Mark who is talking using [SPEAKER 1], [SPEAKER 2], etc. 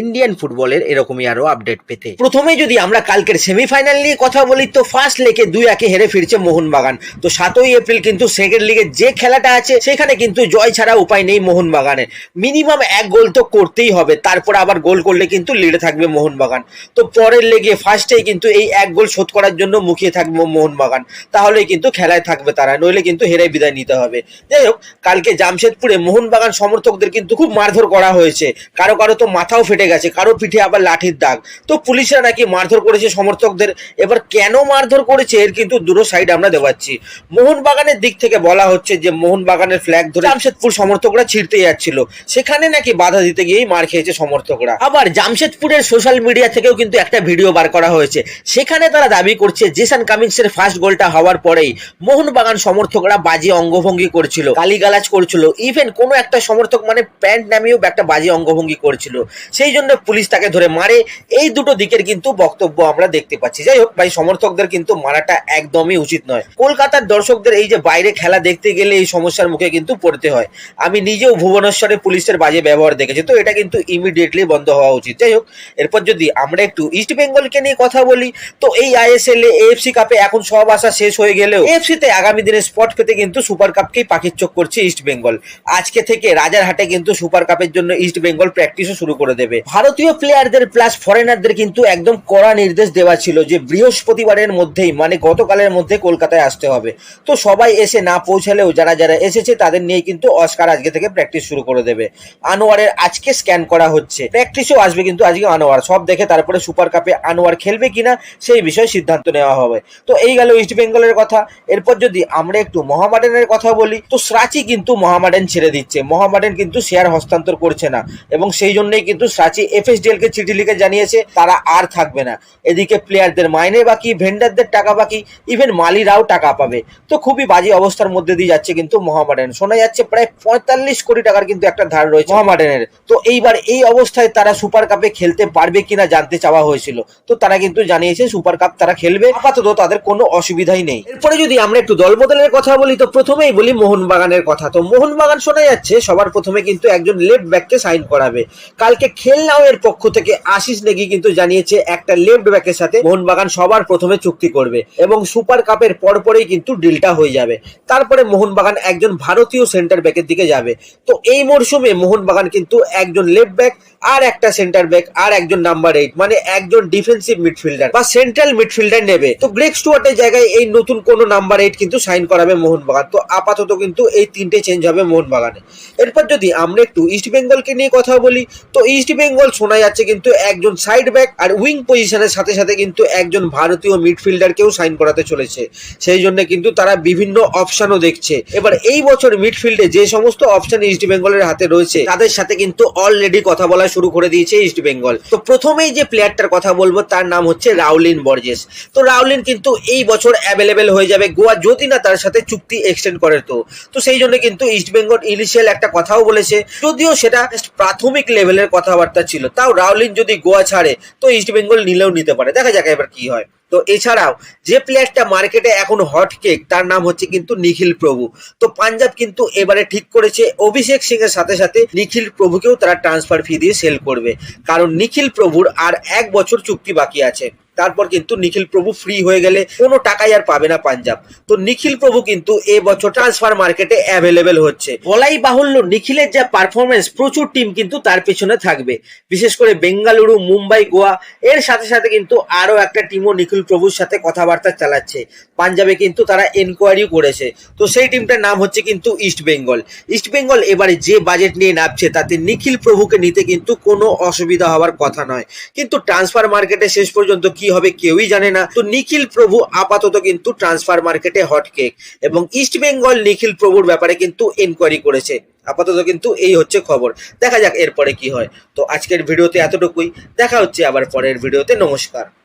[SPEAKER 1] Indian ফুটবলের এরকমই আরও আপডেট পেতে। প্রথমে যদি আমরা কালকের সেমিফাইনাল নিয়ে কথা বলি, তো ফার্স্ট লেগে দুই একে হেরে ফিরছে মোহনবাগান। তো সাতই এপ্রিল কিন্তু সেকেন্ড লিগে যে খেলাটা আছে, সেখানে কিন্তু জয় ছাড়া উপায় নেই মোহনবাগানের। মিনিমাম এক গোল তো করতেই হবে, তারপর আবার গোল করলে কিন্তু লিডে থাকবে মোহনবাগান। তো পরের লেগে ফার্স্টেই কিন্তু এই এক গোল শোধ করার জন্য মুখিয়ে থাকবে মোহনবাগান। তাহলেই কিন্তু খেলায় থাকবে তারা, নইলে কিন্তু হেরে বিদায় নিতে হবে। যাই হোক, কালকে জামশেদপুরে মোহনবাগান সমর্থকদের কিন্তু খুব মারধর করা হয়েছে। কারও কারও তো মাথাও ফেটে গেছে, কারও পিঠে আবার লাঠির দাগ। তো পুলিশরা নাকি মারধর করেছে সমর্থকদের। এবার কেন মারধর করেছে এর কিন্তু দুটো সাইড আমরা দেওয়াচ্ছি মোহনবাগানের দিক থেকে বলা হচ্ছে যে, মোহনবাগানের ফ্ল্যাগ ধরে জামশেদপুর সমর্থকরা ছিঁড়তে যাচ্ছিল। সেখানে নাকি বাধা দিতে গিয়েই মার খেয়েছে সমর্থকরা। আবার জামশেদপুরের সোশ্যাল মিডিয়া থেকেও কিন্তু একটা ভিডিও বার করা হয়েছে। সেখানে তারা দাবি করছে, জেসান কামিংসের ফার্স্ট গোলটা হওয়ার পরেই মোহনবাগান সমর্থকরা বাজে অঙ্গভঙ্গি করছিল, গালিগালাজ করছিল। ইভেন কোনো একটা সমর্থক মানে প্যান্ট নামিয়েও একটা বাজে অঙ্গভঙ্গি করছিল। সেই জন্য পুলিশ তাকে ধরে মারে। এই দুটো দিকের কিন্তু বক্তব্য আমরা দেখতে পাচ্ছি। যাই হোক, ভাই, সমর্থকদের কিন্তু মারাটা একদমই উচিত নয়। কলকাতার দর্শকদের এই যে বাইরে খেলা দেখতে গেলে এই সমস্যার মুখে কিন্তু পড়তে হয়। আমি নিজেও ভুবনেশ্বরে পুলিশের বাজে ব্যবহার দেখেছি, তো এটা কিন্তু ইমিডিয়েটলি বন্ধ হওয়া উচিত। যাই হোক, এরপর যদি আমরা একটু ইস্ট বেঙ্গলকে নিয়ে কথা বলি, তো এই আইএসএল এ এএফসি কাপে এখন সব আশা শেষ হয়ে গেলেও এএফসি তে আগামী দিনে স্পট পেতে কিন্তু সুপার কাপকেই পাখির চোখ করছে ইস্ট বেঙ্গল আজকে থেকে রাজারহাটে কিন্তু সুপার কাপের জন্য ইস্ট বেঙ্গল প্র্যাকটিসও শুরু করে দেবে। ভারতীয় প্লেয়ারদের প্লাস ফরেনারদের কিন্তু একদম কড়া নির্দেশ দেওয়া ছিল যে, বৃহস্পতিবারের মধ্যেই মানে গতকালের মধ্যে কলকাতায় আসতে হবে। তো সবাই এসে না পৌঁছালেও যারা যারা এসেছে, তাদের নিয়ে কিন্তু অস্কার আজকে থেকে প্র্যাকটিস শুরু করে দেবে। আনোয়ারের আজকে স্ক্যান করা হচ্ছে। প্র্যাকটিসও আসবে কিন্তু আজকে আনোয়ার। সব দেখে তারপরে সুপার কাপে আনোয়ার খেলবে কিনা, সেই বিষয়ে সিদ্ধান্ত নেওয়া হবে। তো এই গেল ইস্ট বেঙ্গলের কথা। এরপর যদি আমরা একটু মহামাডানের কথা বলি, তো স্রাচি কিন্তু মহামাডান ছেড়ে দিচ্ছে। মহামাডান কিন্তু শেয়ার হস্তান্তর করছে না। এবং সেই জন্যই কিন্তু স্রাচি এফএসডিএল কে চিঠি লিখে জানিয়েছে, তারা আর থাকবে না। এদিকে প্লেয়ারদের মাইনে বাকি ভেন্ডারদের টাকা বাকি ইভেন মালিরাও টাকা পাবে। তো খুবই বাজে অবস্থার মধ্যে দিয়ে যাচ্ছে কিন্তু মহামাডান। শোনা যাচ্ছে প্রায় পঁয়তাল্লিশ কোটি টাকার কিন্তু একটা ধার রয়েছে মহামাডানের। তো এইবার এই অবস্থায় তারা সুপার কাপে খেলতে পারবে কিনা জানতে চাওয়া হয়েছিল। তো তারা কিন্তু জানিয়েছে সুপার কাপ তারা খেলবে, আপাতত তাদের কোনো অসুবিধাই নেই। এরপরে যদি আমরা একটু দল বদলের কথা বলি, তো প্রথমেই বলি মোহনবাগানের কথা। তো মোহনবাগান শোনা যাচ্ছে, সবার প্রথমে কিন্তু একজন লেফট ব্যাককে সাইন করাবে। কালকে খেলনাও এর পক্ষ থেকে আশিস নেগি কিন্তু জানিয়েছে একটা লেফট ব্যাকের সাথে মোহনবাগান সবার প্রথমে চুক্তি করবে এবং সুপার কাপের পরপরেই কিন্তু ডিলটা হয়ে যাবে। তারপরে মোহনবাগান একজন ভারতীয় সেন্টার ব্যাকের দিকে যাবে। তো এই মরশুমে মোহনবাগান কিন্তু একজন লেফট ব্যাক আর একটা সেন্টার ব্যাক আর একজন নাম্বার এইট মানে একজন ডিফেন্সিভ মিডফিল্ডার বা সেন্ট্রাল মিডফিল্ডার নেবে। তো গ্রেক স্টুয়ার্টের জায়গায় এই নতুন কোন নাম্বার এইট কিন্তু সাইন করাবে মোহনবাগান। তো আপাতত কিন্তু এই তিনটে চেঞ্জ হবে মোহনবাগানে। এরপর যদি আমরা একটু ইস্ট বেঙ্গলকে নিয়ে কথা বলি, তো ইস্ট বেঙ্গল শোনা যাচ্ছে কিন্তু একজন সাইড ব্যাক আর উইং পজিশনের সাথে সাথে কিন্তু একজন ভারতীয় মিডফিল্ডারকেও সাইন করাতে চলেছে। সেই জন্য কিন্তু তারা বিভিন্ন অপশনও দেখছে। এবার এই বছর মিডফিল্ডে যে সমস্ত অপশন ইস্ট বেঙ্গলের হাতে রয়েছে, তাদের সাথে কিন্তু অলরেডি কথা বলা শুরু করে দিয়েছে ইস্ট বেঙ্গল তো প্রথমেই যে প্লেয়ারটার কথা বলব, তার নাম হচ্ছে রাউলিন বর্জেস। তো রাউলিন কিন্তু এই বছর অ্যাভেলেবেল হয়ে যাবে গোয়া, যদি না তার সাথে চুক্তি এক্সটেন্ড করে তো। তো সেই জন্য কিন্তু ইস্ট বেঙ্গল ইনিশিয়াল একটা কথাও বলেছে। যদিও সেটা প্রাথমিক লেভেলের কথাবার্তা ছিল। তাও রাউলিন যদি গোয়া ছাড়ে, তো ইস্টবেঙ্গল নিলেও নিতে পারে। দেখা যাক এবার কি হয়। তো এছাড়াও, যে প্লেয়ারটা মার্কেটে এখন হট কেক তার নাম হচ্ছে কিন্তু নিখিল প্রভু। তো পাঞ্জাব কিন্তু এবারে ঠিক করেছে। অভিষেক সিং এর সাথে সাথে নিখিল প্রভুকেও তারা ট্রান্সফার ফি দিয়ে সেল করবে। কারণ নিখিল প্রভুর আর এক বছর চুক্তি বাকি আছে। তারপর কিন্তু নিখিল প্রভু ফ্রি হয়ে গেলে কোনো টাকাই আর পাবে না পাঞ্জাব। তো নিখিল প্রভু কিন্তু এবছর ট্রান্সফার মার্কেটে অ্যাভেলেবেল হচ্ছে। বলাই বাহুল্য নিখিলের যা পারফরমেন্স প্রচুর টিম কিন্তু তার পেছনে থাকবে। বিশেষ করে বেঙ্গালুরু, মুম্বাই, গোয়া, এর সাথে সাথে কিন্তু আরও একটা টিমও নিখিল প্রভুর সাথে কথাবার্তা চালাচ্ছে। পাঞ্জাবে কিন্তু তারা এনকোয়ারি করেছে। তো সেই টিমটার নাম হচ্ছে কিন্তু ইস্ট বেঙ্গল ইস্ট বেঙ্গল এবারে যে বাজেট নিয়ে নামছে, তাতে নিখিল প্রভুকে নিতে কিন্তু কোনো অসুবিধা হওয়ার কথা নয়। কিন্তু ট্রান্সফার মার্কেটে শেষ পর্যন্ত কি হবে কেউই জানে না। তো নিখিল প্রভু আপাতত কিন্তু ট্রান্সফার মার্কেটে হট কেক এবং ইস্ট বেঙ্গল নিখিল প্রভুর ব্যাপারে কিন্তু এনকোয়ারি করেছে। আপাতত কিন্তু এই হচ্ছে খবর। দেখা যাক এরপরে কি হয়। তো আজকের ভিডিওতে এতটুকুই। দেখা হচ্ছে আবার পরের ভিডিওতে। নমস্কার।